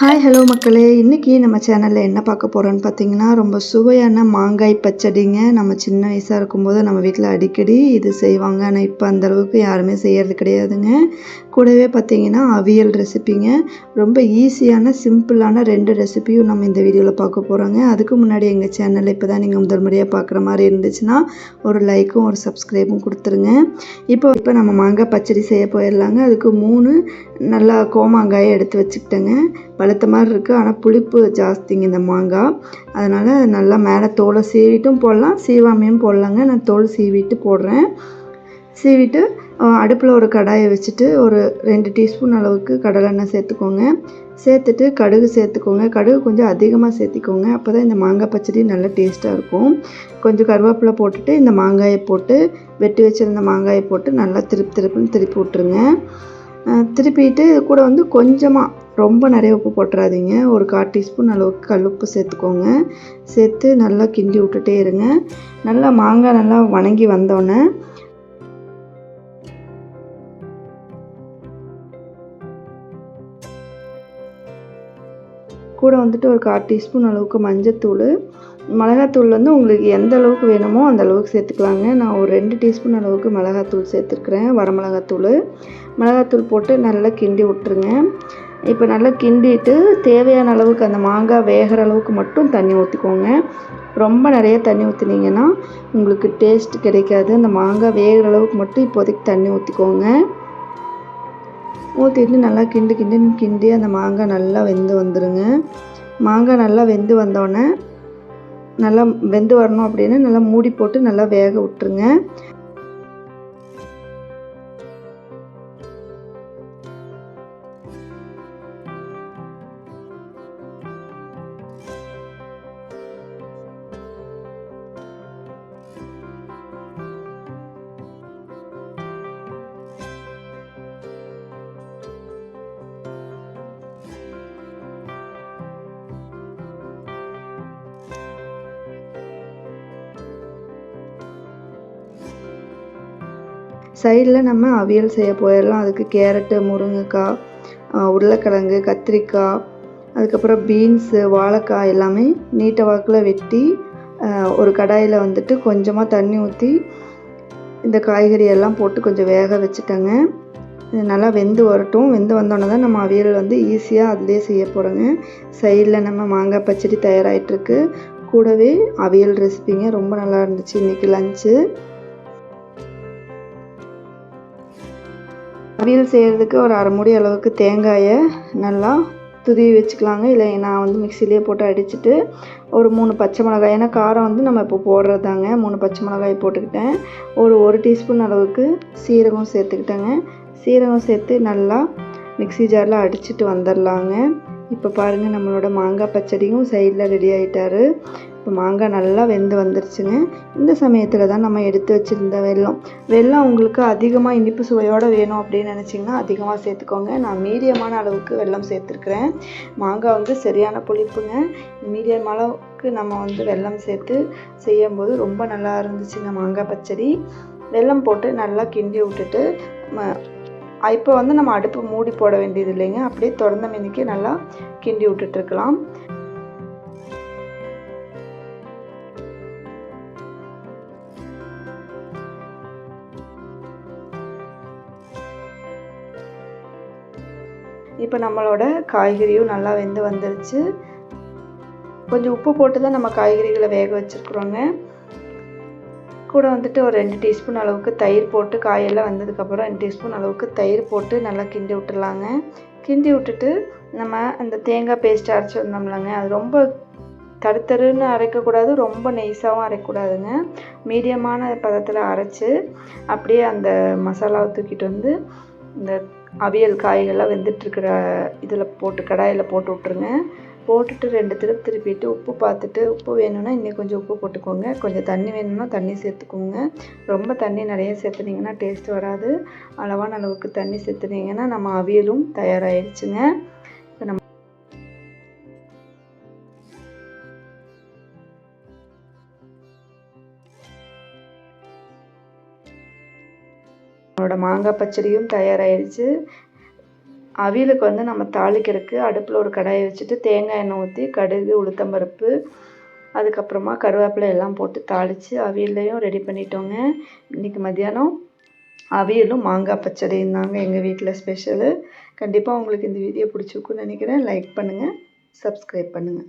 Hi hello மக்களே. இன்றைக்கி நம்ம சேனலில் என்ன பார்க்க போகிறோன்னு பார்த்தீங்கன்னா ரொம்ப சுவையான மாங்காய் பச்சடிங்க. நம்ம சின்ன வயசாக இருக்கும்போது நம்ம வீட்டில் அடிக்கடி இது செய்வாங்க. ஆனால் இப்போ அந்த அளவுக்கு யாருமே செய்கிறது கிடையாதுங்க. கூடவே பார்த்தீங்கன்னா அவியல் ரெசிபிங்க ரொம்ப ஈஸியான சிம்பிளான ரெண்டு ரெசிபியும் நம்ம இந்த வீடியோவில் பார்க்க போகிறோங்க அதுக்கு முன்னாடி எங்கள் சேனலில் இப்போ தான் நீங்கள் முதல் முறையாக பார்க்குற மாதிரி இருந்துச்சுன்னா ஒரு லைக்கும் ஒரு சப்ஸ்கிரைபும் கொடுத்துருங்க. இப்போ இப்போ நம்ம மாங்காய் பச்சடி செய்ய போயிடலாங்க. அதுக்கு மூணு நல்லா கோமாங்காயை எடுத்து வச்சுக்கிட்டேங்க. பழுத்த மாதிரி இருக்குது ஆனால் புளிப்பு ஜாஸ்திங்க இந்த மாங்காய் அதனால் நல்லா மேலே தோலை சீவிட்டும் போடலாம். சீவாமையும் போடலாங்க. நான் தோல் சீவிட்டு போடுறேன். சீவிட்டு அடுப்பில் ஒரு கடாயை வச்சுட்டு ஒரு ரெண்டு டீஸ்பூன் அளவுக்கு கடலெண்ணெய் சேர்த்துக்கோங்க. சேர்த்துட்டு கடுகு சேர்த்துக்கோங்க. கடுகு கொஞ்சம் அதிகமாக சேர்த்திக்கோங்க. அப்போ தான் இந்த மாங்காய் பச்சடி நல்லா டேஸ்ட்டாக இருக்கும். கொஞ்சம் கருவேப்பிலை போட்டுட்டு இந்த மாங்காயை போட்டு வெட்டி வச்சுருந்த மாங்காயை போட்டு நல்லா திருப்பி திருப்பின்னு திருப்பி விட்ருங்க திருப்பிட்டு கூட வந்து கொஞ்சமாக ரொம்ப நிறைய உப்பு போட்டுறாதீங்க. ஒரு கால் டீஸ்பூன் அளவுக்கு கல் உப்பு சேர்த்துக்கோங்க. சேர்த்து நல்லா கிண்டி விட்டுட்டே இருங்க. நல்லா மாங்காய் நல்லா வணங்கி வந்தோடனே கூட வந்துட்டு ஒரு கால் டீஸ்பூன் அளவுக்கு மஞ்சத்தூள். மிளகாத்தூள் வந்து உங்களுக்கு எந்த அளவுக்கு வேணுமோ அந்த அளவுக்கு சேர்த்துக்கலாங்க. நான் ஒரு ரெண்டு டீஸ்பூன் அளவுக்கு மிளகாத்தூள் சேர்த்துருக்குறேன். வரமிளகாத்தூள். மிளகாத்தூள் போட்டு நல்லா கிண்டி விட்டுருங்க. இப்போ நல்லா கிண்டிட்டு தேவையான அளவுக்கு அந்த மாங்காய் வேகிற அளவுக்கு மட்டும் தண்ணி ஊற்றிக்கோங்க ரொம்ப நிறைய தண்ணி ஊற்றுனீங்கன்னா உங்களுக்கு டேஸ்ட் கிடைக்காது. அந்த மாங்காய் வேகிற அளவுக்கு மட்டும் இப்போதைக்கு தண்ணி ஊற்றிக்கோங்க ஊற்றிட்டு நல்லா கிண்டு கிண்டுன்னு கிண்டி அந்த மாங்காய் நல்லா வெந்து வந்துடுங்க மாங்காய் நல்லா வெந்து வந்தோடனே நல்லா வெந்து வரணும் அப்படின்னு நல்லா மூடி போட்டு நல்லா வேக விட்டுருங்க. சைடில் நம்ம அவியல் செய்ய போயிடலாம். அதுக்கு கேரட்டு முருங்கைக்காய் உருளைக்கிழங்கு கத்திரிக்காய் அதுக்கப்புறம் பீன்ஸு வாழைக்காய் எல்லாமே நீட்ட வாக்கில் வெட்டி ஒரு கடாயில் வந்துட்டு கொஞ்சமாக தண்ணி ஊற்றி இந்த காய்கறி எல்லாம் போட்டு கொஞ்சம் வேக வச்சுட்டேங்க. இது நல்லா வெந்து வரட்டும். வெந்து வந்தோடனே தான் நம்ம அவியல் வந்து ஈஸியாக அதிலே செய்ய போகிறோங்க சைடில் நம்ம மாங்காய் பச்சடி தயாராகிட்டுருக்கு கூடவே அவியல் ரெசிபிங்க ரொம்ப நல்லா இருந்துச்சு. இன்றைக்கி லஞ்சு அவியல் செய்கிறதுக்கு ஒரு அரை மூடி அளவுக்கு தேங்காயை நல்லா துருவி வச்சுக்கலாங்க. இல்லை நான் வந்து மிக்சிலேயே போட்டு அடிச்சுட்டு ஒரு மூணு பச்சை மிளகாய் ஏன்னா காரம் வந்து நம்ம இப்போ போடுறது தாங்க மூணு பச்சை மிளகாய் போட்டுக்கிட்டேன். ஒரு ஒரு டீஸ்பூன் அளவுக்கு சீரகம் சேர்த்துக்கிட்டேங்க. சீரகம் சேர்த்து நல்லா மிக்சி ஜாரில் அடிச்சுட்டு வந்துடலாங்க. இப்போ பாருங்கள் நம்மளோட மாங்காய் பச்சடியும் சைடில் ரெடி ஆகிட்டாரு இப்போ மாங்காய் நல்லா வெந்து வந்துருச்சுங்க. இந்த சமயத்தில் தான் நம்ம எடுத்து வச்சுருந்த வெல்லம். வெல்லம் உங்களுக்கு அதிகமாக இனிப்பு சுவையோடு வேணும் அப்படின்னு நினச்சிங்கன்னா அதிகமாக சேர்த்துக்கோங்க. நான் மீடியமான அளவுக்கு வெல்லம் சேர்த்துருக்குறேன். மாங்காய் வந்து சரியான புளிப்புங்க. மீடியம் அளவுக்கு நம்ம வந்து வெல்லம் சேர்த்து செய்யும்போது ரொம்ப நல்லா இருந்துச்சுங்க மாங்காய் பச்சடி. வெல்லம் போட்டு நல்லா கிண்டி விட்டுட்டு இப்போ வந்து நம்ம அடுப்பு மூடி போட வேண்டியது இல்லைங்க. அப்படியே திறந்த மினிக்கு நல்லா கிண்டி விட்டுட்ருக்கலாம் இப்போ நம்மளோட காய்கறியும் நல்லா வெந்து வந்துருச்சு. கொஞ்சம் உப்பு போட்டு தான் நம்ம காய்கறிகளை வேக வச்சுருக்குறோங்க. கூட வந்துட்டு ஒரு ரெண்டு டீஸ்பூன் அளவுக்கு தயிர் போட்டு காயெல்லாம் வந்ததுக்கப்புறம் ரெண்டு டீஸ்பூன் அளவுக்கு தயிர் போட்டு நல்லா கிண்டி விட்டுடலாங்க. கிண்டி விட்டுட்டு நம்ம அந்த தேங்காய் பேஸ்ட் அரைச்சி வந்தோம்லங்க. அது ரொம்ப தடுத்தருன்னு அரைக்கக்கூடாது ரொம்ப நெய்ஸாகவும் அரைக்கக்கூடாதுங்க. மீடியமான பதத்தில் அரைச்சி அப்படியே அந்த மசாலாவை தூக்கிட்டு வந்து இந்த அவியல் காய்கள்லாம் வெந்துட்டுருக்கிற இதில் போட்டு கடாயில் போட்டு விட்ருங்க போட்டுட்டு ரெண்டு திருப்பி திருப்பிட்டு உப்பு பார்த்துட்டு உப்பு வேணும்னா இன்னும் கொஞ்சம் உப்பு போட்டுக்கோங்க. கொஞ்சம் தண்ணி வேணும்னா தண்ணி சேர்த்துக்கோங்க. ரொம்ப தண்ணி நிறைய சேர்த்துனீங்கன்னா டேஸ்ட் வராது. அளவான அளவுக்கு தண்ணி சேர்த்துனீங்கன்னா நம்ம அவியலும் தயாராகிடுச்சுங்க நம்மளோட மாங்காய் பச்சடியும் தயாராகிடுச்சு அவியலுக்கு வந்து நம்ம தாளிக்கிறதுக்கு அடுப்பில் ஒரு கடாயை வச்சுட்டு தேங்காய் எண்ணெய் ஊற்றி கடுகு உளுத்தம்பருப்பு அதுக்கப்புறமா கருவேப்பிலை எல்லாம் போட்டு தாளித்து அவியலையும் ரெடி பண்ணிட்டோங்க. இன்றைக்கி மத்தியானம் அவியலும் மாங்காய் பச்சடியும் தாங்க எங்கள் வீட்டில் ஸ்பெஷலு கண்டிப்பாக உங்களுக்கு இந்த வீடியோ பிடிச்சிருக்குன்னு நினைக்கிறேன். லைக் பண்ணுங்கள் சப்ஸ்கிரைப் பண்ணுங்கள்